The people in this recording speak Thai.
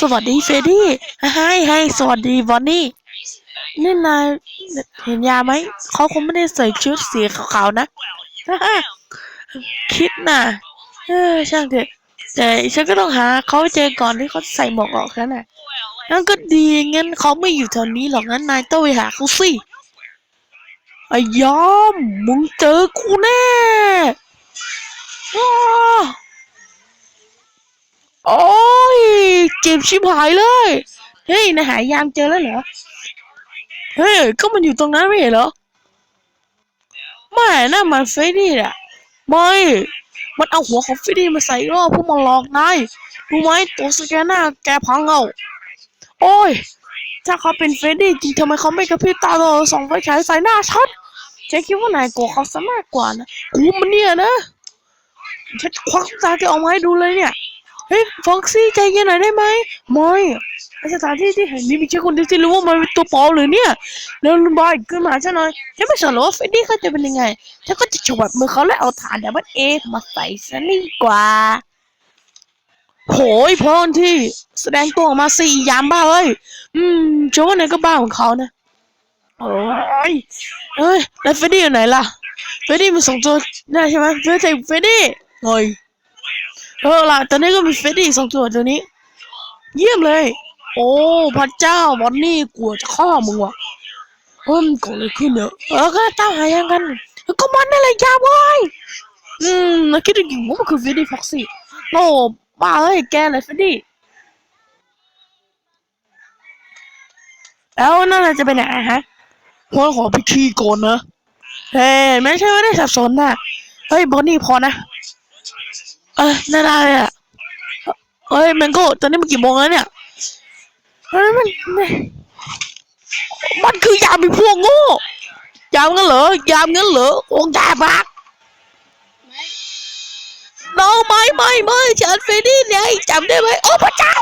สวัสดีเฟรดดี้ให้ให้สวัสดีบอนนี่นี่นายเห็นยาไหม เขาคงไม่ได้ใส่ชุดสีขาวๆนะ คิดนะเออช่างเถอะแต่ฉันก็ต้องหาเขาเจอก่อนที่เขาใส่หมวกออกแล้วน่ะนั่นก็ดีงั้นเขาไม่อยู่แถวนี้หรอกงั้นนายต้องไปหาเขาสิไอ้ยอมมึงเจอกูแน่อ้าโอ้ เจ็บชิบหายเลย เฮ้ยนายหายามเจอแล้วเหรอ เฮ้ย ก็มันอยู่ตรงนั้นไม่เห็นเหรอ ไม่น่ามันเฟรดดี้อะไม่ มันเอาหัวของเฟรดดี้มาใส่รอบพวกมันหลอกนายรู้ไหมตัวสแกนหน้าแกพังเอาโอ้ย ถ้าเขาเป็นเฟรดดี้จริงทำไมเขาไม่กระพริบตาเราสองไฟฉายใส่หน้าฉันฉันคิดว่านายกลัวเขาซะมากกว่านะกูมันเนี่ยนะฉันควักตาแกออกมาให้ดูเลยเนี่ย เฮ้ยฟ็อกซี่ใจเย็นหน่อยได้ไหมไม่ไอสถานที่ที่แห่งนี้มีแค่คนเดียวที่รู้ว่ามันเป็นตัวปลอมหรือเนี่ยแล้วลุนบอยขึ้นมาหาฉันหน่อยฉันไม่สนหรอกเฟดดี้เขาจะเป็นยังไงฉันก็จะฉวัดมือเขาและเอาฐานดับเบิลเอมาใส่ซะนี่กว่าโหยพอนที่แสดงตัวออกมาสี่ยามบ้าเอ้ยอืมโจ้เนี่ยก็บ้าของเขานะโอ้ยเอ้ยแล้วเฟดดี้อยู่ไหนล่ะเฟดดี้มันส่งตัวได้ใช่ไหมเฟดดี้เฟดดี้โอ้ย เออล่ะตอนนี้ก็มีเฟดดี้ส่งตัวตัวนี้ เยี่ยมเลย โอ้พระเจ้าบอนนี่กลัวจะฆ่ามึงว่ะเฮ้ยมันเกิดอะไรขึ้นเนี่ยเออก็ตามหายังกัน ก็มันนั่นแหละยาบอยอืมแล้วคิดดูดิว่ามันคือเฟดดี้ฟ็อกซี่โอ้บ้าเอ้ยแกเลยเฟดดี้แล้วนั่นจะไปไหนฮะพ่อขอไปขี้ก่อนนะเฮ้ยไม่ใช่ไม่ได้สับสนนะเฮ้ยบอนนี่พอนะ เอ้ยน่าได้เลยอะเฮ้ยแมงโก้ตอนนี้มันกี่โมงแล้วเนี่ยเฮ้ยมันมันมันคือยามเป็นพวกโง่ยามงั้นเหรอยามงั้นเหรอองค์ยาบักน้องไม่ไม่ไม่ฉันเฟรดดี้เนี่ยจำได้ไหมโอ้พระเจ้า